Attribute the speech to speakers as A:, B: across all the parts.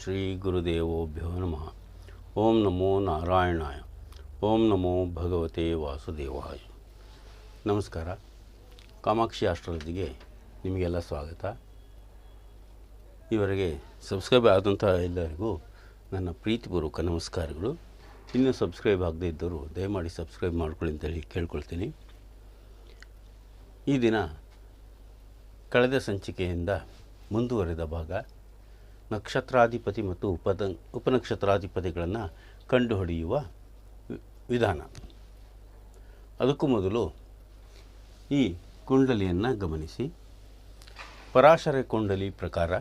A: ಶ್ರೀ ಗುರುದೇವೋಭ್ಯೋ ನಮಃ. ಓಂ ನಮೋ ನಾರಾಯಣಾಯ. ಓಂ ನಮೋ ಭಗವತೆ ವಾಸುದೇವಾಯ. ನಮಸ್ಕಾರ. ಕಾಮಾಕ್ಷಿ ಆಸ್ಟ್ರಾಲಜಿಗೆ ನಿಮಗೆಲ್ಲ ಸ್ವಾಗತ. ಇವರಿಗೆ ಸಬ್ಸ್ಕ್ರೈಬ್ ಆದಂಥ ಎಲ್ಲರಿಗೂ ನನ್ನ ಪ್ರೀತಿಪೂರ್ವಕ ನಮಸ್ಕಾರಗಳು. ಇನ್ನೂ ಸಬ್ಸ್ಕ್ರೈಬ್ ಆಗದೇ ಇದ್ದರೂ ದಯಮಾಡಿ ಸಬ್ಸ್ಕ್ರೈಬ್ ಮಾಡ್ಕೊಳ್ಳಿ ಅಂತೇಳಿ ಕೇಳ್ಕೊಳ್ತೀನಿ. ಈ ದಿನ ಕಳೆದ ಸಂಚಿಕೆಯಿಂದ ಮುಂದುವರೆದ ಭಾಗ ನಕ್ಷತ್ರಾಧಿಪತಿ ಮತ್ತು ಉಪದ ಉಪನಕ್ಷತ್ರಾಧಿಪತಿಗಳನ್ನು ಕಂಡುಹಿಡಿಯುವ ವಿಧಾನ. ಅದಕ್ಕೂ ಮೊದಲು ಈ ಕುಂಡಲಿಯನ್ನು ಗಮನಿಸಿ. ಪರಾಶರ ಕುಂಡಲಿ ಪ್ರಕಾರ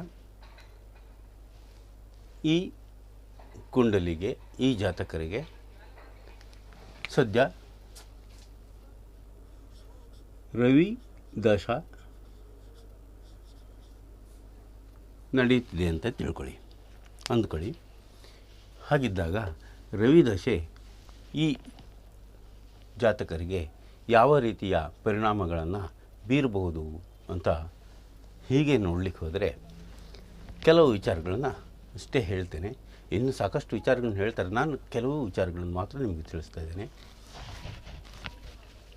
A: ಈ ಕುಂಡಲಿಗೆ, ಈ ಜಾತಕರಿಗೆ ಸದ್ಯ ರವಿ, ದಶ ನಡೀತಿದೆ ಅಂತ ತಿಳ್ಕೊಳ್ಳಿ. ಅಂದ್ಕೊಳ್ಳಿ. ಹಾಗಿದ್ದಾಗ ರವಿ ದಶೆ ಈ ಜಾತಕರಿಗೆ ಯಾವ ರೀತಿಯ ಪರಿಣಾಮಗಳನ್ನು ಬೀರಬಹುದು ಅಂತ ಹೀಗೆ ನೋಡಲಿಕ್ಕೆ ಹೋದರೆ ಕೆಲವು ವಿಚಾರಗಳನ್ನು ಅಷ್ಟೇ ಹೇಳ್ತೇನೆ. ಇನ್ನು ಸಾಕಷ್ಟು ವಿಚಾರಗಳನ್ನು ಹೇಳ್ತಾರೆ. ನಾನು ಕೆಲವು ವಿಚಾರಗಳನ್ನು ಮಾತ್ರ ನಿಮಗೆ ತಿಳಿಸ್ತಾ ಇದ್ದೇನೆ.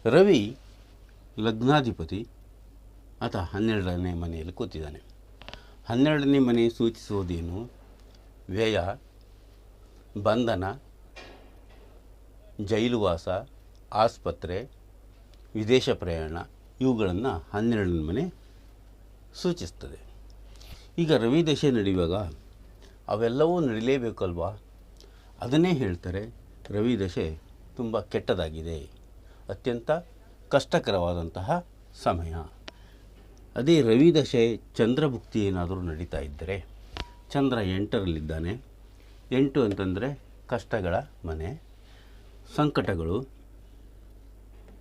A: ರವಿ ಲಗ್ನಾಧಿಪತಿ, ಆತ ಹನ್ನೆರಡನೇ ಮನೆಯಲ್ಲಿ ಕೂತಿದ್ದಾನೆ. ಹನ್ನೆರಡನೇ ಮನೆ ಸೂಚಿಸುವುದೇನು? ವ್ಯಯ, ಬಂಧನ, ಜೈಲುವಾಸ, ಆಸ್ಪತ್ರೆ, ವಿದೇಶ ಪ್ರಯಾಣ, ಇವುಗಳನ್ನು ಹನ್ನೆರಡನೇ ಮನೆ ಸೂಚಿಸ್ತದೆ. ಈಗ ರವಿ ದಶೆ ನಡೆಯುವಾಗ ಅವೆಲ್ಲವೂ ನಡಿಲೇಬೇಕಲ್ವಾ? ಅದನ್ನೇ ಹೇಳ್ತಾರೆ ರವಿ ದಶೆ ತುಂಬ ಕೆಟ್ಟದಾಗಿದೆ, ಅತ್ಯಂತ ಕಷ್ಟಕರವಾದಂತಹ ಸಮಯ. ಅದೇ ರವಿ ದಶೆ ಚಂದ್ರಭುಕ್ತಿ ಏನಾದರೂ ನಡೀತಾ ಇದ್ದರೆ ಚಂದ್ರ ಎಂಟರಲ್ಲಿದ್ದಾನೆ. ಎಂಟು ಅಂತಂದರೆ ಕಷ್ಟಗಳ ಮನೆ, ಸಂಕಟಗಳು.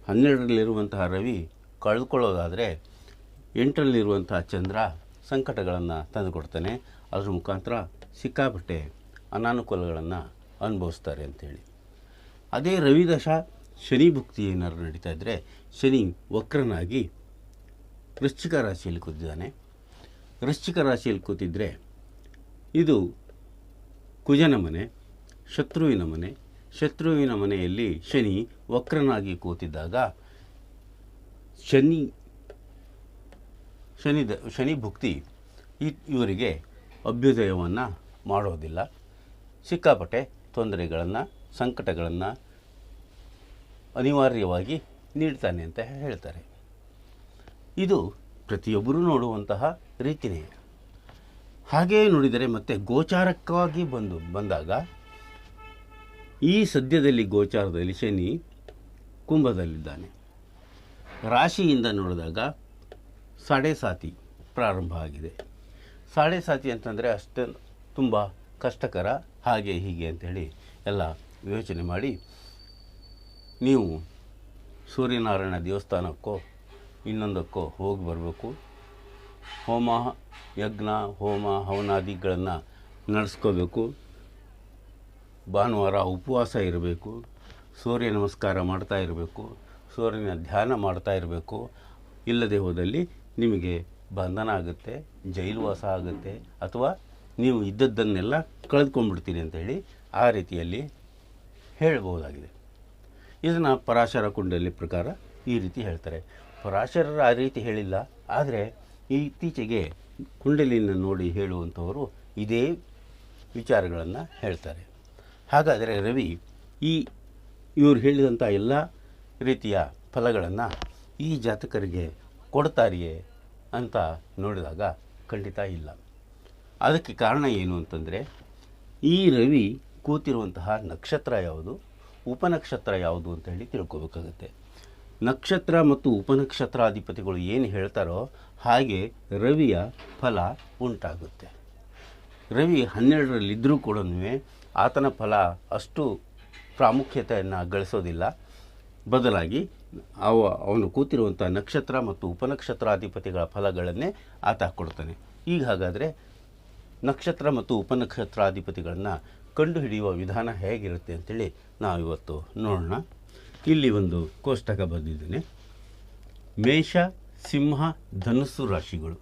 A: ಹನ್ನೆರಡರಲ್ಲಿರುವಂತಹ ರವಿ ಕಳೆದುಕೊಳ್ಳೋದಾದರೆ ಎಂಟರಲ್ಲಿರುವಂತಹ ಚಂದ್ರ ಸಂಕಟಗಳನ್ನು ತಂದುಕೊಡ್ತಾನೆ. ಅದರ ಮುಖಾಂತರ ಸಿಕ್ಕಾಪಟ್ಟೆ ಅನಾನುಕೂಲಗಳನ್ನು ಅನುಭವಿಸ್ತಾರೆ ಅಂತೇಳಿ. ಅದೇ ರವಿದಶ ಶನಿ ಭುಕ್ತಿ ಏನಾದರೂ ನಡೀತಾ ಇದ್ದರೆ ಶನಿ ವಕ್ರನಾಗಿ ವೃಶ್ಚಿಕ ರಾಶಿಯಲ್ಲಿ ಕೂತಿದ್ದಾನೆ. ವೃಶ್ಚಿಕ ರಾಶಿಯಲ್ಲಿ ಕೂತಿದ್ದರೆ ಇದು ಕುಜನ ಮನೆ, ಶತ್ರುವಿನ ಮನೆ. ಶತ್ರುವಿನ ಮನೆಯಲ್ಲಿ ಶನಿ ವಕ್ರನಾಗಿ ಕೂತಿದ್ದಾಗ ಶನಿ ಶನಿ ಶನಿ ಭುಕ್ತಿ ಇವರಿಗೆ ಅಭ್ಯುದಯವನ್ನು ಮಾಡೋದಿಲ್ಲ. ಸಿಕ್ಕಾಪಟ್ಟೆ ತೊಂದರೆಗಳನ್ನು, ಸಂಕಟಗಳನ್ನು ಅನಿವಾರ್ಯವಾಗಿ ನೀಡ್ತಾನೆ ಅಂತ ಹೇಳ್ತಾರೆ. ಇದು ಪ್ರತಿಯೊಬ್ಬರೂ ನೋಡುವಂತಹ ರೀತಿನೇ. ಹಾಗೆಯೇ ನೋಡಿದರೆ ಮತ್ತೆ ಗೋಚಾರಕ್ಕಾಗಿ ಬಂದು, ಬಂದಾಗ ಈ ಸದ್ಯದಲ್ಲಿ ಗೋಚಾರದಲ್ಲಿ ಶನಿ ಕುಂಭದಲ್ಲಿದ್ದಾನೆ. ರಾಶಿಯಿಂದ ನೋಡಿದಾಗ ಸಾಡೆ ಸಾತಿ ಪ್ರಾರಂಭ ಆಗಿದೆ. ಸಾಡೆ ಸಾತಿ ಅಂತಂದರೆ ಅಷ್ಟೇ ತುಂಬ ಕಷ್ಟಕರ, ಹಾಗೆ ಹೀಗೆ ಅಂಥೇಳಿ ಎಲ್ಲ ಯೋಚನೆ ಮಾಡಿ ನೀವು ಸೂರ್ಯನಾರಾಯಣ ದೇವಸ್ಥಾನಕ್ಕೋ ಇನ್ನೊಂದಕ್ಕೋ ಹೋಗಿ ಬರಬೇಕು. ಹೋಮ, ಯಜ್ಞ, ಹೋಮ ಹವನಾದಿಗಳನ್ನು ನಡೆಸ್ಕೋಬೇಕು. ಭಾನುವಾರ ಉಪವಾಸ ಇರಬೇಕು. ಸೂರ್ಯ ನಮಸ್ಕಾರ ಮಾಡ್ತಾ ಇರಬೇಕು. ಸೂರ್ಯನ ಧ್ಯಾನ ಮಾಡ್ತಾ ಇರಬೇಕು. ಇಲ್ಲದೆ ಹೋದಲ್ಲಿ ನಿಮಗೆ ಬಂಧನ ಆಗುತ್ತೆ, ಜೈಲುವಾಸ ಆಗುತ್ತೆ, ಅಥವಾ ನೀವು ಇದ್ದದ್ದನ್ನೆಲ್ಲ ಕಳೆದುಕೊಂಡ್ಬಿಡ್ತೀರಿ ಅಂತೇಳಿ ಆ ರೀತಿಯಲ್ಲಿ ಹೇಳಬಹುದಾಗಿದೆ. ಇದನ್ನು ಪರಾಶರ ಕುಂಡಲಿ ಪ್ರಕಾರ ಈ ರೀತಿ ಹೇಳ್ತಾರೆ. ಪರಾಶರರು ಆ ರೀತಿ ಹೇಳಿಲ್ಲ. ಆದರೆ ಇತ್ತೀಚೆಗೆ ಕುಂಡಲಿನ ನೋಡಿ ಹೇಳುವಂಥವರು ಇದೇ ವಿಚಾರಗಳನ್ನು ಹೇಳ್ತಾರೆ. ಹಾಗಾದರೆ ರವಿ, ಈ ಇವರು ಹೇಳಿದಂಥ ಎಲ್ಲ ರೀತಿಯ ಫಲಗಳನ್ನು ಈ ಜಾತಕರಿಗೆ ಕೊಡ್ತಾರಿಯೇ ಅಂತ ನೋಡಿದಾಗ ಖಂಡಿತ ಇಲ್ಲ. ಅದಕ್ಕೆ ಕಾರಣ ಏನು ಅಂತಂದರೆ, ಈ ರವಿ ಕೂತಿರುವಂತಹ ನಕ್ಷತ್ರ ಯಾವುದು, ಉಪನಕ್ಷತ್ರ ಯಾವುದು ಅಂತ ಹೇಳಿ ತಿಳ್ಕೊಬೇಕಾಗತ್ತೆ. ನಕ್ಷತ್ರ ಮತ್ತು ಉಪನಕ್ಷತ್ರಾಧಿಪತಿಗಳು ಏನು ಹೇಳ್ತಾರೋ ಹಾಗೆ ರವಿಯ ಫಲ ಉಂಟಾಗುತ್ತೆ. ರವಿ ಹನ್ನೆರಡರಲ್ಲಿದ್ದರೂ ಕೂಡ ಆತನ ಫಲ ಅಷ್ಟು ಪ್ರಾಮುಖ್ಯತೆಯನ್ನು ಗಳಿಸೋದಿಲ್ಲ. ಬದಲಾಗಿ ಅವ, ಅವನು ಕೂತಿರುವಂಥ ನಕ್ಷತ್ರ ಮತ್ತು ಉಪನಕ್ಷತ್ರಾಧಿಪತಿಗಳ ಫಲಗಳನ್ನೇ ಆತ ಕೊಡ್ತಾನೆ. ಈಗ ಹಾಗಾದರೆ ನಕ್ಷತ್ರ ಮತ್ತು ಉಪನಕ್ಷತ್ರಾಧಿಪತಿಗಳನ್ನು ಕಂಡುಹಿಡಿಯುವ ವಿಧಾನ ಹೇಗಿರುತ್ತೆ ಅಂತೇಳಿ ನಾವು ಇವತ್ತು ನೋಡೋಣ. ಇಲ್ಲಿ ಒಂದು ಕೋಷ್ಟಕ ಬರೆದಿದ್ದೇನೆ ಮೇಷ, ಸಿಂಹ, ಧನುಸ್ಸು ರಾಶಿಗಳು.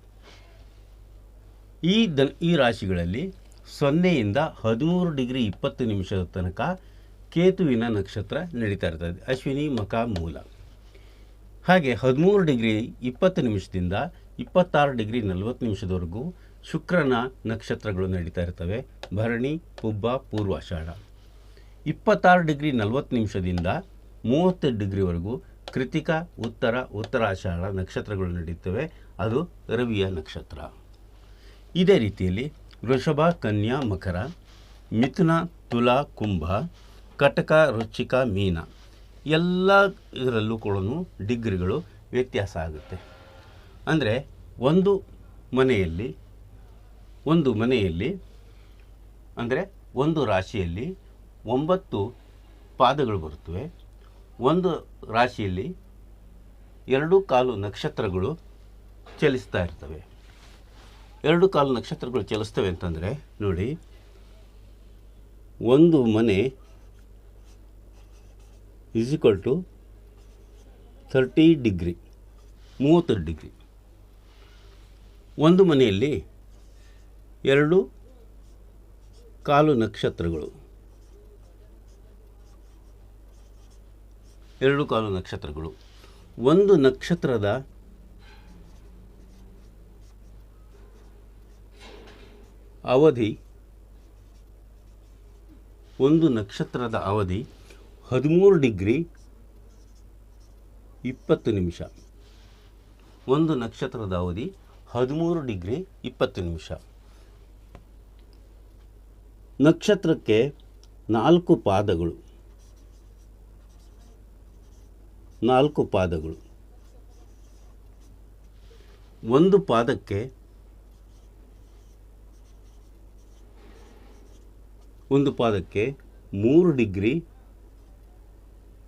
A: ಈ ಧನ್ ಈ ರಾಶಿಗಳಲ್ಲಿ ಸೊನ್ನೆಯಿಂದ ಹದಿಮೂರು ಡಿಗ್ರಿ ಇಪ್ಪತ್ತು ನಿಮಿಷದ ತನಕ ಕೇತುವಿನ ನಕ್ಷತ್ರ ನಡೀತಾ ಇರ್ತದೆ. ಅಶ್ವಿನಿ, ಮಕ, ಮೂಲ. ಹಾಗೆ ಹದಿಮೂರು ಡಿಗ್ರಿ ಇಪ್ಪತ್ತು ನಿಮಿಷದಿಂದ ಇಪ್ಪತ್ತಾರು ಡಿಗ್ರಿ ನಲವತ್ತು ನಿಮಿಷದವರೆಗೂ ಶುಕ್ರನ ನಕ್ಷತ್ರಗಳು ನಡೀತಾ ಇರ್ತವೆ. ಭರಣಿ ಪುಬ್ಬ ಪೂರ್ವಾಷಾಢ. ಇಪ್ಪತ್ತಾರು ಡಿಗ್ರಿ ನಲವತ್ತು ನಿಮಿಷದಿಂದ ಮೂವತ್ತು ಡಿಗ್ರಿವರೆಗೂ ಕೃತಿಕ, ಉತ್ತರ, ಉತ್ತರಾಷಾಢ ನಕ್ಷತ್ರಗಳು ನಡೆಯುತ್ತವೆ ಅದು ರವಿಯ ನಕ್ಷತ್ರ. ಇದೇ ರೀತಿಯಲ್ಲಿ ವೃಷಭ, ಕನ್ಯಾ, ಮಕರ, ಮಿಥುನ, ತುಲಾ, ಕುಂಭ, ಕಟಕ ರುಚಿಕ ಮೀನ ಎಲ್ಲ ಇದರಲ್ಲೂ ಕೂಡ ಡಿಗ್ರಿಗಳು ವ್ಯತ್ಯಾಸ ಆಗುತ್ತೆ. ಅಂದರೆ ಒಂದು ಮನೆಯಲ್ಲಿ ಒಂದು ಮನೆಯಲ್ಲಿ, ಅಂದರೆ ಒಂದು ರಾಶಿಯಲ್ಲಿ ಒಂಬತ್ತು ಪಾದಗಳು ಬರುತ್ತವೆ. ಒಂದು ರಾಶಿಯಲ್ಲಿ ಎರಡು ಕಾಲು ನಕ್ಷತ್ರಗಳು ಚಲಿಸ್ತಾ ಇರ್ತವೆ. ಎರಡು ಕಾಲು ನಕ್ಷತ್ರಗಳು ಚಲಿಸ್ತವೆ ಅಂತಂದರೆ ನೋಡಿ, ಒಂದು ಮನೆ is equal to thirty degree ಮೂವತ್ತು ಡಿಗ್ರಿ ಒಂದು ಮನೆಯಲ್ಲಿ ಎರಡು ಕಾಲು ನಕ್ಷತ್ರಗಳು ಎರಡು ಕಾಲು ನಕ್ಷತ್ರಗಳು. ಒಂದು ನಕ್ಷತ್ರದ ಅವಧಿ, ಒಂದು ನಕ್ಷತ್ರದ ಅವಧಿ ಹದಿಮೂರು ಡಿಗ್ರಿ ಇಪ್ಪತ್ತು ನಿಮಿಷ. ಒಂದು ನಕ್ಷತ್ರದ ಅವಧಿ ಹದಿಮೂರು ಡಿಗ್ರಿ ಇಪ್ಪತ್ತು ನಿಮಿಷ. ನಕ್ಷತ್ರಕ್ಕೆ ನಾಲ್ಕು ಪಾದಗಳು. ನಾಲ್ಕು ಪಾದಗಳು. ಒಂದು ಪಾದಕ್ಕೆ ಒಂದು ಪಾದಕ್ಕೆ ಮೂರು ಡಿಗ್ರಿ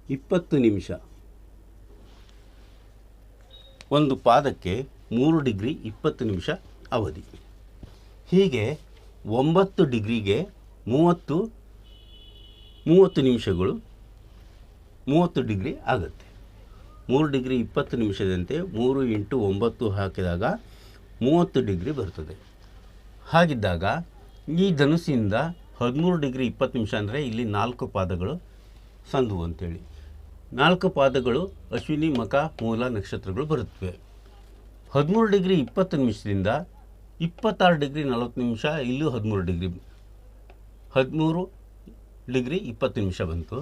A: ಇಪ್ಪತ್ತು ನಿಮಿಷ. ಒಂದು ಪಾದಕ್ಕೆ ಮೂರು ಡಿಗ್ರಿ ಇಪ್ಪತ್ತು ನಿಮಿಷ ಅವಧಿ. ಹೀಗೆ ಒಂಬತ್ತು ಡಿಗ್ರಿಗೆ ಮೂವತ್ತು ಮೂವತ್ತು ನಿಮಿಷಗಳು, ಮೂವತ್ತು ಡಿಗ್ರಿ ಆಗುತ್ತೆ. ಮೂರು ಡಿಗ್ರಿ ಇಪ್ಪತ್ತು ನಿಮಿಷದಂತೆ ಮೂರು ಇಂಟು ಒಂಬತ್ತು ಹಾಕಿದಾಗ ಮೂವತ್ತು ಡಿಗ್ರಿ ಬರ್ತದೆ. ಹಾಗಿದ್ದಾಗ ಈ ಧನುಸ್ಸಿಂದ ಹದಿಮೂರು ಡಿಗ್ರಿ ಇಪ್ಪತ್ತು ನಿಮಿಷ ಅಂದರೆ ಇಲ್ಲಿ ನಾಲ್ಕು ಪಾದಗಳು ಸಂದು ಅಂತೇಳಿ. ನಾಲ್ಕು ಪಾದಗಳು ಅಶ್ವಿನಿ ಮಖ ಮೂಲ ನಕ್ಷತ್ರಗಳು ಬರುತ್ತವೆ. ಹದಿಮೂರು ಡಿಗ್ರಿ ಇಪ್ಪತ್ತು ನಿಮಿಷದಿಂದ ಇಪ್ಪತ್ತಾರು ಡಿಗ್ರಿ ನಲವತ್ತು ನಿಮಿಷ, ಇಲ್ಲೂ ಹದಿಮೂರು ಡಿಗ್ರಿ ಹದಿಮೂರು ಡಿಗ್ರಿ ಇಪ್ಪತ್ತು ನಿಮಿಷ ಬಂತು.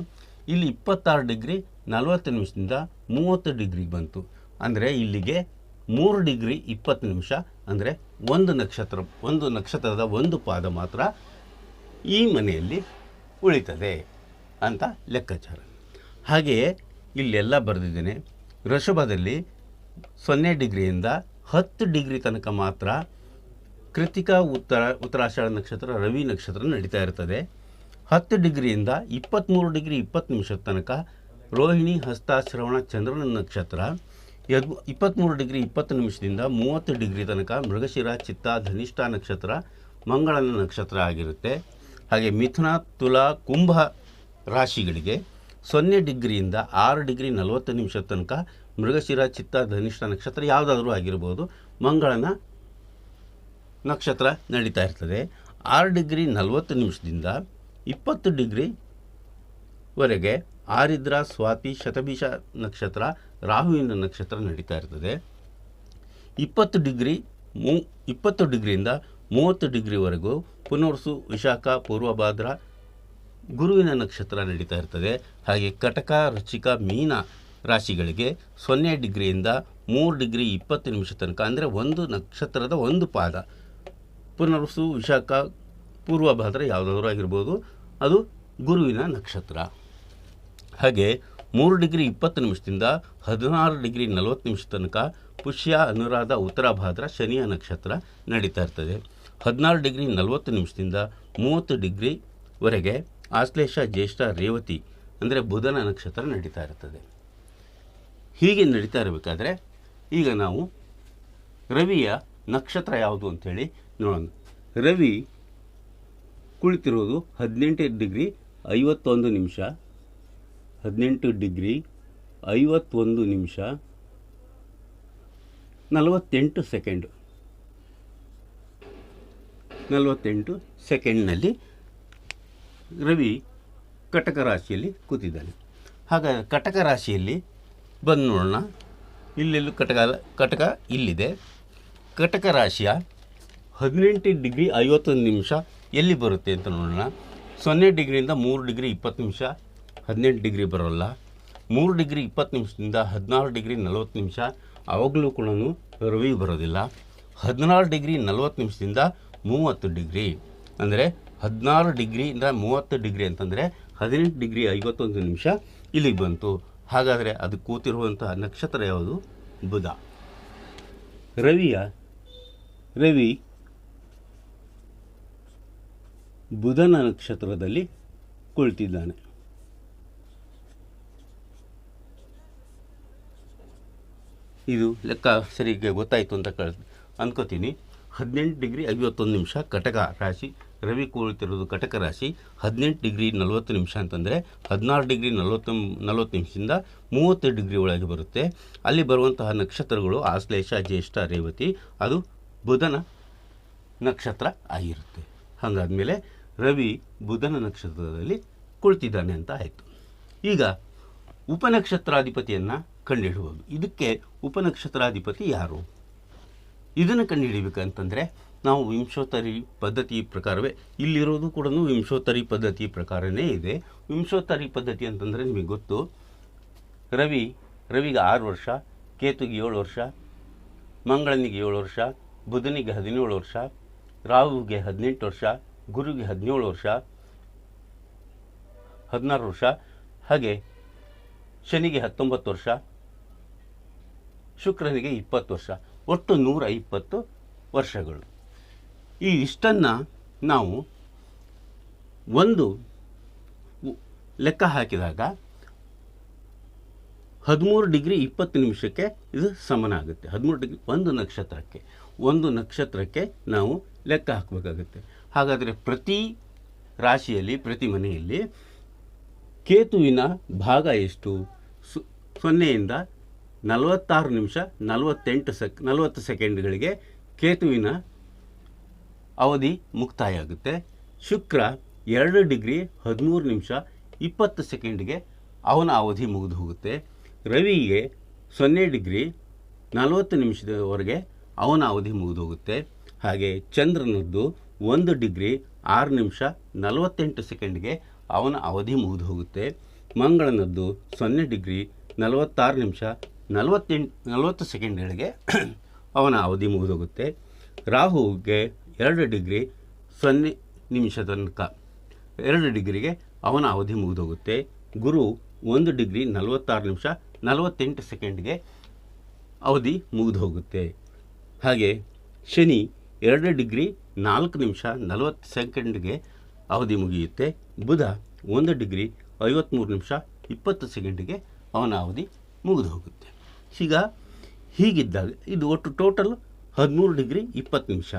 A: ಇಲ್ಲಿ ಇಪ್ಪತ್ತಾರು ಡಿಗ್ರಿ ನಲವತ್ತು ನಿಮಿಷದಿಂದ ಮೂವತ್ತು ಡಿಗ್ರಿಗೆ ಬಂತು. ಅಂದರೆ ಇಲ್ಲಿಗೆ ಮೂರು ಡಿಗ್ರಿ ಇಪ್ಪತ್ತು ನಿಮಿಷ, ಅಂದರೆ ಒಂದು ನಕ್ಷತ್ರ, ಒಂದು ನಕ್ಷತ್ರದ ಒಂದು ಪಾದ ಮಾತ್ರ ಈ ಮನೆಯಲ್ಲಿ ಉಳಿತದೆ ಅಂತ ಲೆಕ್ಕಾಚಾರ. ಹಾಗೆಯೇ ಇಲ್ಲೆಲ್ಲ ಬರೆದಿದ್ದೇನೆ. ವೃಷಭದಲ್ಲಿ ಸೊನ್ನೆ ಡಿಗ್ರಿಯಿಂದ ಹತ್ತು ಡಿಗ್ರಿ ತನಕ ಮಾತ್ರ ಕೃತಿಕಾ ಉತ್ತರ, ಉತ್ತರಾಷಾಢ ನಕ್ಷತ್ರ, ರವಿ ನಕ್ಷತ್ರ ನಡೀತಾ ಇರ್ತದೆ. ಹತ್ತು ಡಿಗ್ರಿಯಿಂದ ಇಪ್ಪತ್ತ್ಮೂರು ಡಿಗ್ರಿ ಇಪ್ಪತ್ತು ನಿಮಿಷದ ತನಕ ರೋಹಿಣಿ ಹಸ್ತಾಶ್ರವಣ ಚಂದ್ರನ ನಕ್ಷತ್ರ, ಯದ್ ಇಪ್ಪತ್ತ್ಮೂರು ಡಿಗ್ರಿ ಇಪ್ಪತ್ತು ನಿಮಿಷದಿಂದ ಮೂವತ್ತು ಡಿಗ್ರಿ ತನಕ ಮೃಗಶಿರ ಚಿತ್ತ ಧನಿಷ್ಠ ನಕ್ಷತ್ರ, ಮಂಗಳನ ನಕ್ಷತ್ರ ಆಗಿರುತ್ತೆ. ಹಾಗೆ ಮಿಥುನ, ತುಲಾ, ಕುಂಭ ರಾಶಿಗಳಿಗೆ ಸೊನ್ನೆ ಡಿಗ್ರಿಯಿಂದ ಆರು ಡಿಗ್ರಿ ನಲವತ್ತು ನಿಮಿಷದ ತನಕ ಮೃಗಶಿರ ಚಿತ್ತ ಧನಿಷ್ಠ ನಕ್ಷತ್ರ ಯಾವುದಾದ್ರೂ ಆಗಿರ್ಬೋದು ಮಂಗಳನ ನಕ್ಷತ್ರ ನಡೀತಾ ಇರ್ತದೆ. ಆರು ಡಿಗ್ರಿ ನಲವತ್ತು ನಿಮಿಷದಿಂದ ಇಪ್ಪತ್ತು ಡಿಗ್ರಿ ವರೆಗೆ ಆರಿದ್ರ, ಸ್ವಾತಿ, ಶತಭಿಷ ನಕ್ಷತ್ರ, ರಾಹುವಿನ ನಕ್ಷತ್ರ ನಡೀತಾ ಇರ್ತದೆ. ಇಪ್ಪತ್ತು ಡಿಗ್ರಿ ಮೂ, ಇಪ್ಪತ್ತು ಡಿಗ್ರಿಯಿಂದ ಮೂವತ್ತು ಡಿಗ್ರಿವರೆಗೂ ಪುನರ್ಸು ವಿಶಾಖ ಪೂರ್ವಭಾದ್ರ ಗುರುವಿನ ನಕ್ಷತ್ರ ನಡೀತಾ ಇರ್ತದೆ. ಹಾಗೆ ಕಟಕ, ರುಚಿಕ, ಮೀನ ರಾಶಿಗಳಿಗೆ ಸೊನ್ನೆ ಡಿಗ್ರಿಯಿಂದ ಮೂರು ಡಿಗ್ರಿ ಇಪ್ಪತ್ತು ನಿಮಿಷ ತನಕ, ಅಂದರೆ ಒಂದು ನಕ್ಷತ್ರದ ಒಂದು ಪಾದ. ಪುನರ್ಸು ವಿಶಾಖ ಪೂರ್ವಭಾದ್ರ ಯಾವುದಾದ್ರೂ ಆಗಿರ್ಬೋದು, ಅದು ಗುರುವಿನ ನಕ್ಷತ್ರ. ಹಾಗೆ ಮೂರು ಡಿಗ್ರಿ ಇಪ್ಪತ್ತು ನಿಮಿಷದಿಂದ ಹದಿನಾರು ಡಿಗ್ರಿ ನಲವತ್ತು ನಿಮಿಷ ತನಕ ಪುಷ್ಯ, ಅನುರಾಧ ಉತ್ತರ ಭಾದ್ರ ಶನಿಯ ನಕ್ಷತ್ರ ನಡೀತಾ ಇರ್ತದೆ. ಹದಿನಾರು ಡಿಗ್ರಿ ನಲವತ್ತು ನಿಮಿಷದಿಂದ ಮೂವತ್ತು ಡಿಗ್ರಿವರೆಗೆ ಆಶ್ಲೇಷ ಜ್ಯೇಷ್ಠ ರೇವತಿ ಅಂದರೆ ಬುಧನ ನಕ್ಷತ್ರ ನಡೀತಾ ಇರ್ತದೆ. ಹೀಗೆ ನಡೀತಾ ಇರಬೇಕಾದ್ರೆ ಈಗ ನಾವು ರವಿಯ ನಕ್ಷತ್ರ ಯಾವುದು ಅಂಥೇಳಿ ನೋಡೋಣ. ರವಿ ಕುಳಿತಿರೋದು ಹದಿನೆಂಟು ಡಿಗ್ರಿ ಐವತ್ತೊಂದು ನಿಮಿಷ, ಹದಿನೆಂಟು ಡಿಗ್ರಿ ಐವತ್ತೊಂದು ನಿಮಿಷ, ನಲವತ್ತೆಂಟು ಸೆಕೆಂಡು. ನಲವತ್ತೆಂಟು ಸೆಕೆಂಡ್ನಲ್ಲಿ ರವಿ ಕಟಕ ರಾಶಿಯಲ್ಲಿ ಕೂತಿದ್ದಾನೆ. ಹಾಗಾದರೆ ಕಟಕ ರಾಶಿಯಲ್ಲಿ ಬಂದು ನೋಡೋಣ. ಇಲ್ಲೆಲ್ಲೂ ಕಟಕ ಕಟಕ ಇಲ್ಲಿದೆ. ಕಟಕ ರಾಶಿಯ ಹದಿನೆಂಟು ಡಿಗ್ರಿ ಐವತ್ತೊಂದು ನಿಮಿಷ ಎಲ್ಲಿ ಬರುತ್ತೆ ಅಂತ ನೋಡೋಣ. ಸೊನ್ನೆ ಡಿಗ್ರಿಯಿಂದ ಮೂರು ಡಿಗ್ರಿ ಇಪ್ಪತ್ತು ನಿಮಿಷ, ಹದಿನೆಂಟು ಡಿಗ್ರಿ ಬರೋಲ್ಲ. ಮೂರು ಡಿಗ್ರಿ ಇಪ್ಪತ್ತು ನಿಮಿಷದಿಂದ ಹದಿನಾರು ಡಿಗ್ರಿ ನಲವತ್ತು ನಿಮಿಷ, ಆವಾಗಲೂ ಕೂಡ ರವಿ ಬರೋದಿಲ್ಲ. ಹದಿನಾರು ಡಿಗ್ರಿ ನಲವತ್ತು ನಿಮಿಷದಿಂದ ಮೂವತ್ತು ಡಿಗ್ರಿ. ಅಂದರೆ ಹದಿನಾರು ಡಿಗ್ರಿಯಿಂದ ಮೂವತ್ತು ಡಿಗ್ರಿ ಅಂತಂದರೆ ಹದಿನೆಂಟು ಡಿಗ್ರಿ ಐವತ್ತೊಂದು ನಿಮಿಷ ಇಲ್ಲಿಗೆ ಬಂತು. ಹಾಗಾದರೆ ಅದು ಕೂತಿರುವಂತಹ ನಕ್ಷತ್ರ ಯಾವುದು? ಬುಧ. ರವಿಯ, ರವಿ ಬುಧನ ನಕ್ಷತ್ರದಲ್ಲಿ ಕುಳಿತಿದ್ದಾನೆ. ಇದು ಲೆಕ್ಕ ಸರಿಗೆ ಗೊತ್ತಾಯಿತು ಅಂತ ಕಳ್ ಅಂದ್ಕೋತೀನಿ ಹದಿನೆಂಟು ಡಿಗ್ರಿ ಐವತ್ತೊಂದು ನಿಮಿಷ ಕಟಕ ರಾಶಿ. ರವಿ ಕುಳಿತಿರೋದು ಕಟಕ ರಾಶಿ. ಹದಿನೆಂಟು ಡಿಗ್ರಿ ನಲವತ್ತು ನಿಮಿಷ ಅಂತಂದರೆ ಹದಿನಾರು ಡಿಗ್ರಿ ನಲವತ್ತು ನಲವತ್ತು ನಿಮಿಷದಿಂದ ಮೂವತ್ತು ಡಿಗ್ರಿ ಒಳಗೆ ಬರುತ್ತೆ. ಅಲ್ಲಿ ಬರುವಂತಹ ನಕ್ಷತ್ರಗಳು ಆಶ್ಲೇಷ, ಜ್ಯೇಷ್ಠ, ರೇವತಿ, ಅದು ಬುಧನ ನಕ್ಷತ್ರ ಆಗಿರುತ್ತೆ. ಹಾಗಾದ್ಮೇಲೆ ರವಿ ಬುಧನ ನಕ್ಷತ್ರದಲ್ಲಿ ಕುಳಿತಿದ್ದಾನೆ ಅಂತ ಆಯಿತು. ಈಗ ಉಪನಕ್ಷತ್ರಾಧಿಪತಿಯನ್ನು ಕಂಡುಹಿಡುವುದು ಇದಕ್ಕೆ ಉಪನಕ್ಷತ್ರಾಧಿಪತಿ ಯಾರು? ಇದನ್ನು ಕಂಡುಹಿಡಿಬೇಕಂತಂದರೆ ನಾವು ವಿಂಶೋತ್ತರಿ ಪದ್ಧತಿ ಪ್ರಕಾರವೇ, ಇಲ್ಲಿರೋದು ಕೂಡ ವಿಂಶೋತ್ತರಿ ಪದ್ಧತಿ ಪ್ರಕಾರವೇ ಇದೆ. ವಿಂಶೋತ್ತರಿ ಪದ್ಧತಿ ಅಂತಂದರೆ ನಿಮಗೆ ಗೊತ್ತು, ರವಿ, ರವಿಗೆ ಆರು ವರ್ಷ, ಕೇತುಗೆ ಏಳು ವರ್ಷ, ಮಂಗಳನಿಗೆ ಏಳು ವರ್ಷ, ಬುಧನಿಗೆ ಹದಿನೇಳು ವರ್ಷ, ರಾಹುಗೆ ಹದಿನೆಂಟು ವರ್ಷ ಗುರುಗೆ ಹದಿನೇಳು ವರ್ಷ, ಹದಿನಾರು ವರ್ಷ, ಹಾಗೆ ಶನಿಗೆ ಹತ್ತೊಂಬತ್ತು ವರ್ಷ, ಶುಕ್ರನಿಗೆ ಇಪ್ಪತ್ತು ವರ್ಷ, ಒಟ್ಟು ನೂರ ಇಪ್ಪತ್ತು ವರ್ಷಗಳು. ಈ ಇಷ್ಟನ್ನು ನಾವು ಒಂದು ಲೆಕ್ಕ ಹಾಕಿದಾಗ ಹದಿಮೂರು ಡಿಗ್ರಿ ಇಪ್ಪತ್ತು ನಿಮಿಷಕ್ಕೆ ಇದು ಸಮನ ಆಗುತ್ತೆ. ಹದಿಮೂರು ಡಿಗ್ರಿ ಒಂದು ನಕ್ಷತ್ರಕ್ಕೆ ಒಂದು ನಕ್ಷತ್ರಕ್ಕೆ ನಾವು ಲೆಕ್ಕ ಹಾಕಬೇಕಾಗುತ್ತೆ. ಹಾಗಾದರೆ ಪ್ರತಿ ರಾಶಿಯಲ್ಲಿ, ಪ್ರತಿ ಮನೆಯಲ್ಲಿ ಕೇತುವಿನ ಭಾಗ ಎಷ್ಟು? ಸು, ಸೊನ್ನೆಯಿಂದ ನಲವತ್ತಾರು ನಿಮಿಷ, ನಲವತ್ತೆಂಟು ಸೆಕ್, ನಲವತ್ತು ಸೆಕೆಂಡ್ಗಳಿಗೆ ಕೇತುವಿನ ಅವಧಿ ಮುಕ್ತಾಯ ಆಗುತ್ತೆ ಶುಕ್ರ ಎರಡು ಡಿಗ್ರಿ ಹದಿಮೂರು ನಿಮಿಷ, ಇಪ್ಪತ್ತು ಸೆಕೆಂಡ್ಗೆ ಅವನ ಅವಧಿ ಮುಗಿದು ಹೋಗುತ್ತೆ. ರವಿಗೆ ಸೊನ್ನೆ ಡಿಗ್ರಿ ನಲವತ್ತು ನಿಮಿಷದವರೆಗೆ ಅವನ ಅವಧಿ ಮುಗಿದು ಹೋಗುತ್ತೆ. ಹಾಗೆ ಚಂದ್ರನದ್ದು ಒಂದು ಡಿಗ್ರಿ ಆರು ನಿಮಿಷ ನಲವತ್ತೆಂಟು ಸೆಕೆಂಡ್ಗೆ ಅವನ ಅವಧಿ ಮುಗಿದು ಹೋಗುತ್ತೆ. ಮಂಗಳನದ್ದು ಸೊನ್ನೆ ಡಿಗ್ರಿ ನಲವತ್ತಾರು ನಿಮಿಷ ನಲವತ್ತೆಂಟು, ನಲವತ್ತು ಸೆಕೆಂಡ್ಗಳಿಗೆ ಅವನ ಅವಧಿ ಮುಗಿದೋಗುತ್ತೆ ರಾಹುಗೆ ಎರಡು ಡಿಗ್ರಿ ಸೊನ್ನೆ ನಿಮಿಷ ತನಕ ಎರಡು ಡಿಗ್ರಿಗೆ ಅವನ ಅವಧಿ ಮುಗಿದೋಗುತ್ತೆ ಗುರು ಒಂದು ಡಿಗ್ರಿ ನಲವತ್ತಾರು ನಿಮಿಷ ನಲವತ್ತೆಂಟು ಸೆಕೆಂಡ್ಗೆ ಅವಧಿ ಮುಗಿದು ಹೋಗುತ್ತೆ. ಹಾಗೆ ಶನಿ ಎರಡು ಡಿಗ್ರಿ ನಾಲ್ಕು ನಿಮಿಷ ನಲವತ್ತು ಸೆಕೆಂಡ್ಗೆ ಅವಧಿ ಮುಗಿಯುತ್ತೆ. ಬುಧ ಒಂದು ಡಿಗ್ರಿ ಐವತ್ತ್ಮೂರು ನಿಮಿಷ ಇಪ್ಪತ್ತು ಸೆಕೆಂಡಿಗೆ ಅವನ ಅವಧಿ ಮುಗಿದು ಹೋಗುತ್ತೆ. ಈಗ ಹೀಗಿದ್ದಾಗ ಇದು ಒಟ್ಟು ಟೋಟಲ್ ಹದಿಮೂರು ಡಿಗ್ರಿ ಇಪ್ಪತ್ತು ನಿಮಿಷ.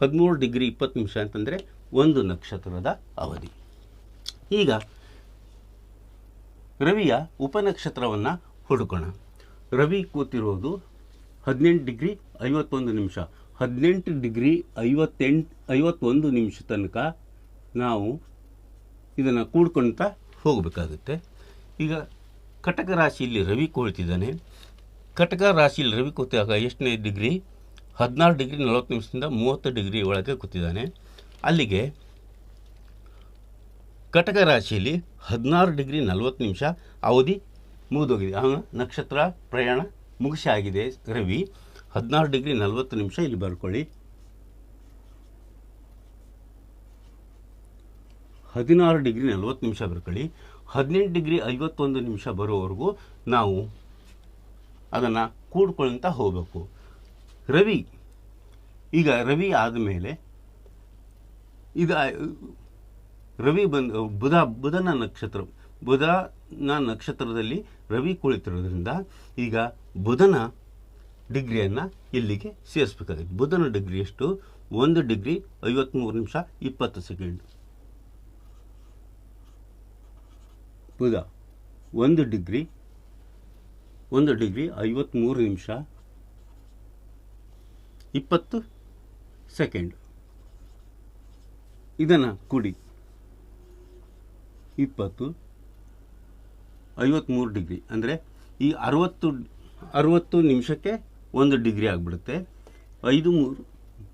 A: ಹದಿಮೂರು ಡಿಗ್ರಿ ಇಪ್ಪತ್ತು ನಿಮಿಷ ಅಂತಂದರೆ ಒಂದು ನಕ್ಷತ್ರದ ಅವಧಿ. ಈಗ ರವಿಯ ಉಪನಕ್ಷತ್ರವನ್ನು ಹುಡುಕೋಣ. ರವಿ ಕೂತಿರೋದು ಹದಿನೆಂಟು ಡಿಗ್ರಿ ಐವತ್ತೊಂದು ನಿಮಿಷ. ಹದಿನೆಂಟು ಡಿಗ್ರಿ ಐವತ್ತೆಂಟು, ಐವತ್ತೊಂದು ನಿಮಿಷ ತನಕ ನಾವು ಇದನ್ನು ಕೂಡ್ಕೊಳ್ತಾ ಹೋಗಬೇಕಾಗುತ್ತೆ. ಈಗ ಕಟಕ ರಾಶಿಯಲ್ಲಿ ರವಿ ಕೊಳ್ತಿದ್ದಾನೆ. ಕಟಕ ರಾಶಿಯಲ್ಲಿ ರವಿ ಕೂತಾಗ ಎಷ್ಟನೇ ಡಿಗ್ರಿ? ಹದಿನಾರು ಡಿಗ್ರಿ ನಲವತ್ತು ನಿಮಿಷದಿಂದ ಮೂವತ್ತು ಡಿಗ್ರಿ ಒಳಗೆ ಕೂತಿದ್ದಾನೆ. ಅಲ್ಲಿಗೆ ಕಟಕ ರಾಶಿಯಲ್ಲಿ ಹದಿನಾರು ಡಿಗ್ರಿ ನಲವತ್ತು ನಿಮಿಷ ಅವಧಿ ಮುಗಿದೋಗಿದೆ. ಆ ನಕ್ಷತ್ರ ಪ್ರಯಾಣ ಮುಗಿಸಿ ಆಗಿದೆ ರವಿ. ಹದಿನಾರು ಡಿಗ್ರಿ ನಲವತ್ತು ನಿಮಿಷ ಇಲ್ಲಿ ಬರ್ಕೊಳ್ಳಿ. ಹದಿನಾರು ಡಿಗ್ರಿ ನಲವತ್ತು ನಿಮಿಷ ಬರ್ಕೊಳ್ಳಿ. ಹದಿನೆಂಟು ಡಿಗ್ರಿ ಐವತ್ತೊಂದು ನಿಮಿಷ ಬರೋವರೆಗೂ ನಾವು ಅದನ್ನು ಕೂಡ್ಕೊಳ್ತಾ ಹೋಗಬೇಕು. ರವಿ, ಈಗ ರವಿ ಆದಮೇಲೆ ಇದು, ರವಿ ಬಂದ, ಬುಧ, ಬುಧನ ನಕ್ಷತ್ರ, ಬುಧನ ನಕ್ಷತ್ರದಲ್ಲಿ ರವಿ ಕುಳಿತಿರೋದ್ರಿಂದ ಈಗ ಬುಧನ ಡಿಗ್ರಿಯನ್ನು ಇಲ್ಲಿಗೆ ಸೇರಿಸ್ಬೇಕಾಗುತ್ತೆ. ಬುಧನ ಡಿಗ್ರಿ ಎಷ್ಟು? ಒಂದು ಡಿಗ್ರಿ ಐವತ್ತ್ಮೂರು ನಿಮಿಷ ಇಪ್ಪತ್ತು ಸೆಕೆಂಡ್. ಬುಧ, ಒಂದು ಡಿಗ್ರಿ ಒಂದು ಡಿಗ್ರಿ ಐವತ್ತ್ಮೂರು ನಿಮಿಷ ಇಪ್ಪತ್ತು ಸೆಕೆಂಡ್. ಇದನ್ನು ಕೂಡಿ ಇಪ್ಪತ್ತು ಐವತ್ತ್ಮೂರು ಡಿಗ್ರಿ. ಅಂದರೆ ಈ ಅರವತ್ತು ಅರವತ್ತು ನಿಮಿಷಕ್ಕೆ ಒಂದು ಡಿಗ್ರಿ ಆಗಿಬಿಡುತ್ತೆ. ಐದು ಮೂರು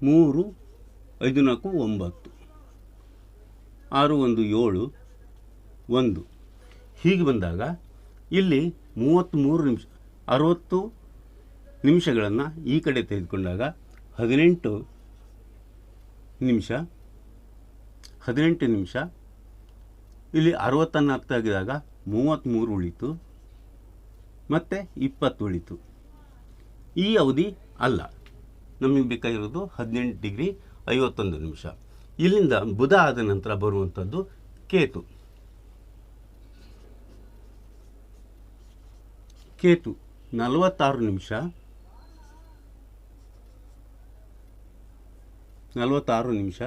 A: ಮೂರು, ಐದು ನಾಲ್ಕು, ಒಂಬತ್ತು. ಆರು ಒಂದು, ಏಳು, ಒಂದು. ಹೀಗೆ ಬಂದಾಗ ಇಲ್ಲಿ ಮೂವತ್ತ್ಮೂರು ನಿಮಿಷ, ಅರವತ್ತು ನಿಮಿಷಗಳನ್ನು ಈ ಕಡೆ ತೆಗೆದುಕೊಂಡಾಗ ಹದಿನೆಂಟು ನಿಮಿಷ ಹದಿನೆಂಟು ನಿಮಿಷ, ಇಲ್ಲಿ ಅರವತ್ತನ್ನು ತೆಗೆದಾಗ ಮೂವತ್ತ್ಮೂರು ಉಳಿತು, ಮತ್ತು ಇಪ್ಪತ್ತು ಉಳಿತು. ಈ ಅವಧಿ ಅಲ್ಲ. ನಮಗೆ ಬೇಕಾಗಿರೋದು ಹದಿನೆಂಟು ಡಿಗ್ರಿ ಐವತ್ತೊಂದು ನಿಮಿಷ. ಇಲ್ಲಿಂದ ಬುಧ ಆದ ನಂತರ ಬರುವಂಥದ್ದು ಕೇತು. ಕೇತು, ನಲವತ್ತಾರು ನಿಮಿಷ. ನಲವತ್ತಾರು ನಿಮಿಷ.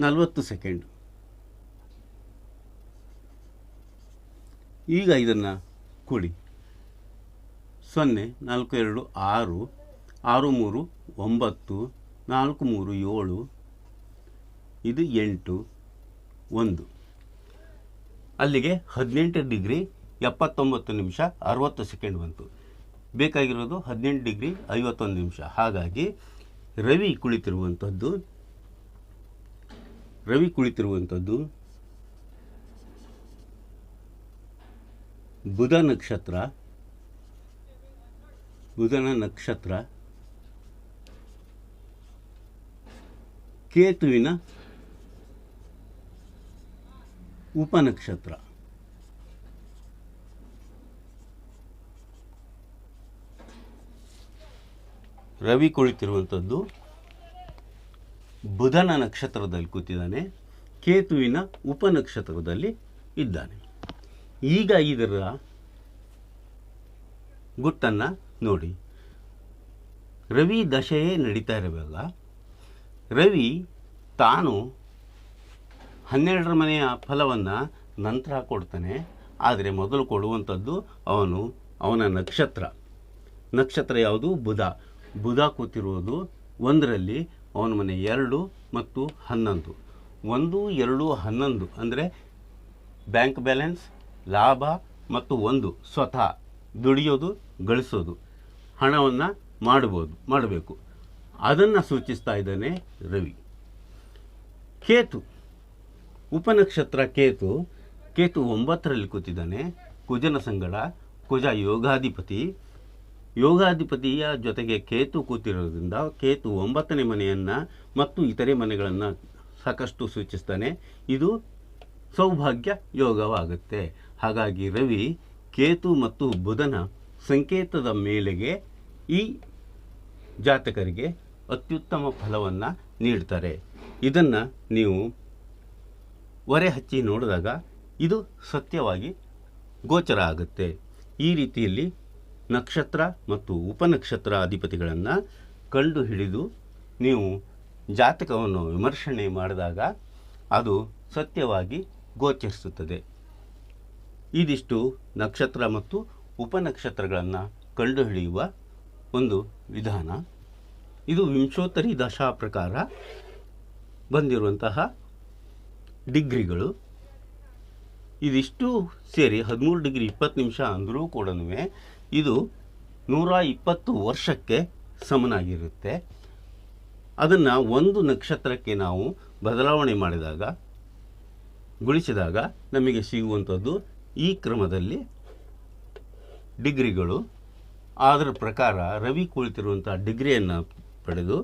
A: ನಲವತ್ತು ಸೆಕೆಂಡ್. ಈಗ ಇದನ್ನು ಕೂಡಿ. ಸೊನ್ನೆ, ನಾಲ್ಕು, ಎರಡು, ಆರು ಆರು, ಮೂರು, ಒಂಬತ್ತು, ನಾಲ್ಕು, ಮೂರು, ಏಳು, ಇದು ಎಂಟು, ಒಂದು. ಅಲ್ಲಿಗೆ ಹದಿನೆಂಟು ಡಿಗ್ರಿ ಎಪ್ಪತ್ತೊಂಬತ್ತು ನಿಮಿಷ ಅರವತ್ತು ಸೆಕೆಂಡ್ ಬಂತು. ಬೇಕಾಗಿರೋದು ಹದಿನೆಂಟು ಡಿಗ್ರಿ ಐವತ್ತೊಂದು ನಿಮಿಷ. ಹಾಗಾಗಿ ರವಿ ಕುಳಿತಿರುವಂಥದ್ದು ರವಿ ಕುಳಿತಿರುವಂಥದ್ದು ಬುಧ ನಕ್ಷತ್ರ ಬುಧನ ನಕ್ಷತ್ರ ಕೇತುವಿನ ಉಪನಕ್ಷತ್ರ. ರವಿ ಕುಳಿತಿರುವಂಥದ್ದು ಬುಧನ ನಕ್ಷತ್ರದಲ್ಲಿ ಕೂತಿದ್ದಾನೆ ಕೇತುವಿನ ಉಪನಕ್ಷತ್ರದಲ್ಲಿ ಇದ್ದಾನೆ. ಈಗ ಇದರ ಗುಟ್ಟನ್ನು ನೋಡಿ. ರವಿ ದಶೆಯೇ ನಡೀತಾ ಇರಬೇಕ ರವಿ ತಾನು ಹನ್ನೆರಡರ ಮನೆಯ ಫಲವನ್ನು ನಂತರ ಕೊಡ್ತಾನೆ. ಆದರೆ ಮೊದಲು ಕೊಡುವಂಥದ್ದು ಅವನು, ಅವನ ನಕ್ಷತ್ರ. ನಕ್ಷತ್ರ ಯಾವುದು? ಬುಧ. ಬುಧ ಕೂತಿರುವುದು ಒಂದರಲ್ಲಿ, ಅವನ ಮನೆ ಎರಡು ಮತ್ತು ಹನ್ನೊಂದು. ಒಂದು, ಎರಡು, ಹನ್ನೊಂದು. ಅಂದರೆ ಬ್ಯಾಂಕ್ ಬ್ಯಾಲೆನ್ಸ್ ಲಾಭ ಮತ್ತು ಒಂದು ಸ್ವತಃ ದುಡಿಯೋದು, ಗಳಿಸೋದು, ಹಣವನ್ನು ಮಾಡ್ಬೋದು, ಮಾಡಬೇಕು. ಅದನ್ನು ಸೂಚಿಸ್ತಾ ಇದ್ದಾನೆ ರವಿ. ಕೇತು, ಉಪನಕ್ಷತ್ರ ಕೇತು ಕೇತು ಒಂಬತ್ತರಲ್ಲಿ ಕೂತಿದ್ದಾನೆ. ಕುಜನ ಸಂಗಡ, ಕುಜ ಯೋಗಾಧಿಪತಿ. ಯೋಗಾಧಿಪತಿಯ ಜೊತೆಗೆ ಕೇತು ಕೂತಿರೋದ್ರಿಂದ ಕೇತು ಒಂಬತ್ತನೇ ಮನೆಯನ್ನು ಮತ್ತು ಇತರೆ ಮನೆಗಳನ್ನು ಸಾಕಷ್ಟು ಸೂಚಿಸ್ತಾನೆ. ಇದು ಸೌಭಾಗ್ಯ ಯೋಗವಾಗುತ್ತೆ. ಹಾಗಾಗಿ ರವಿ ಕೇತು ಮತ್ತು ಬುಧನ ಸಂಕೇತದ ಮೇಲೆಗೆ ಈ ಜಾತಕರಿಗೆ ಅತ್ಯುತ್ತಮ ಫಲವನ್ನು ನೀಡ್ತಾರೆ. ಇದನ್ನು ನೀವು ಒರೆ ಹಚ್ಚಿ ನೋಡಿದಾಗ ಇದು ಸತ್ಯವಾಗಿ ಗೋಚರ ಆಗುತ್ತೆ. ಈ ರೀತಿಯಲ್ಲಿ ನಕ್ಷತ್ರ ಮತ್ತು ಉಪನಕ್ಷತ್ರ ಅಧಿಪತಿಗಳನ್ನು ಕಂಡು ಹಿಡಿದು ನೀವು ಜಾತಕವನ್ನು ವಿಮರ್ಶನೆ ಮಾಡಿದಾಗ ಅದು ಸತ್ಯವಾಗಿ ಗೋಚರಿಸುತ್ತದೆ. ಇದಿಷ್ಟು ನಕ್ಷತ್ರ ಮತ್ತು ಉಪನಕ್ಷತ್ರಗಳನ್ನು ಕಂಡುಹಿಡಿಯುವ ಒಂದು ವಿಧಾನ. ಇದು ವಿಂಶೋತ್ತರಿ ದಶಾ ಪ್ರಕಾರ ಬಂದಿರುವಂತಹ ಡಿಗ್ರಿಗಳು. ಇದಿಷ್ಟು ಸೇರಿ ಹದಿಮೂರು ಡಿಗ್ರಿ ಇಪ್ಪತ್ತು ನಿಮಿಷ ಅಂದರೂ ಕೂಡ ಇದು ನೂರ ಇಪ್ಪತ್ತು ವರ್ಷಕ್ಕೆ ಸಮನಾಗಿರುತ್ತೆ. ಅದನ್ನು ಒಂದು ನಕ್ಷತ್ರಕ್ಕೆ ನಾವು ಬದಲಾವಣೆ ಮಾಡಿದಾಗ, ಗುಣಿಸಿದಾಗ ನಮಗೆ ಸಿಗುವಂಥದ್ದು ಈ ಕ್ರಮದಲ್ಲಿ ಡಿಗ್ರಿಗಳು ಅದರ ಪ್ರಕಾರ ರವಿ ಕುಳಿತಿರುವಂಥ ಡಿಗ್ರಿಯನ್ನು ಪಡೆದು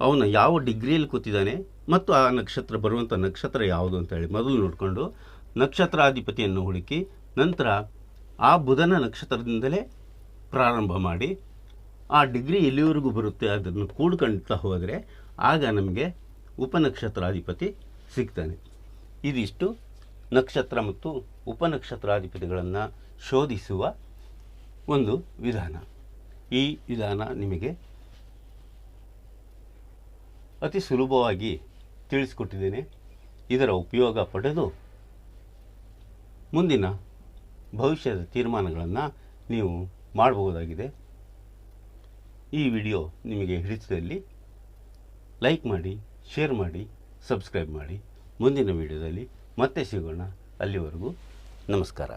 A: ಅವನು ಯಾವ ಡಿಗ್ರಿಯಲ್ಲಿ ಕೂತಿದ್ದಾನೆ ಮತ್ತು ಆ ನಕ್ಷತ್ರ ಬರುವಂಥ ನಕ್ಷತ್ರ ಯಾವುದು ಅಂತೇಳಿ ಮೊದಲು ನೋಡಿಕೊಂಡು ನಕ್ಷತ್ರಾಧಿಪತಿಯನ್ನು ಹುಡುಕಿ ನಂತರ ಆ ಬುಧನ ನಕ್ಷತ್ರದಿಂದಲೇ ಪ್ರಾರಂಭ ಮಾಡಿ ಆ ಡಿಗ್ರಿ ಎಲ್ಲಿವರೆಗೂ ಬರುತ್ತೆ ಅದನ್ನು ಕೂಡ್ಕೊಳ್ತಾ ಹೋದರೆ ಆಗ ನಮಗೆ ಉಪನಕ್ಷತ್ರಾಧಿಪತಿ ಸಿಗ್ತಾನೆ. ಇದಿಷ್ಟು ನಕ್ಷತ್ರ ಮತ್ತು ಉಪನಕ್ಷತ್ರಾಧಿಪತಿಗಳನ್ನು ಶೋಧಿಸುವ ಒಂದು ವಿಧಾನ. ಈ ವಿಧಾನ ನಿಮಗೆ ಅತಿ ಸುಲಭವಾಗಿ ತಿಳಿಸಿಕೊಟ್ಟಿದ್ದೇನೆ. ಇದರ ಉಪಯೋಗ ಪಡೆದು ಮುಂದಿನ ಭವಿಷ್ಯದ ತೀರ್ಮಾನಗಳನ್ನು ನೀವು ಮಾಡಬಹುದಾಗಿದೆ. ಈ ವಿಡಿಯೋ ನಿಮಗೆ ಹಿಡಿತದಲ್ಲಿ ಲೈಕ್ ಮಾಡಿ, ಶೇರ್ ಮಾಡಿ, ಸಬ್ಸ್ಕ್ರೈಬ್ ಮಾಡಿ. ಮುಂದಿನ ವಿಡಿಯೋದಲ್ಲಿ ಮತ್ತೆ ಸಿಗೋಣ. ಅಲ್ಲಿವರೆಗೂ ನಮಸ್ಕಾರ.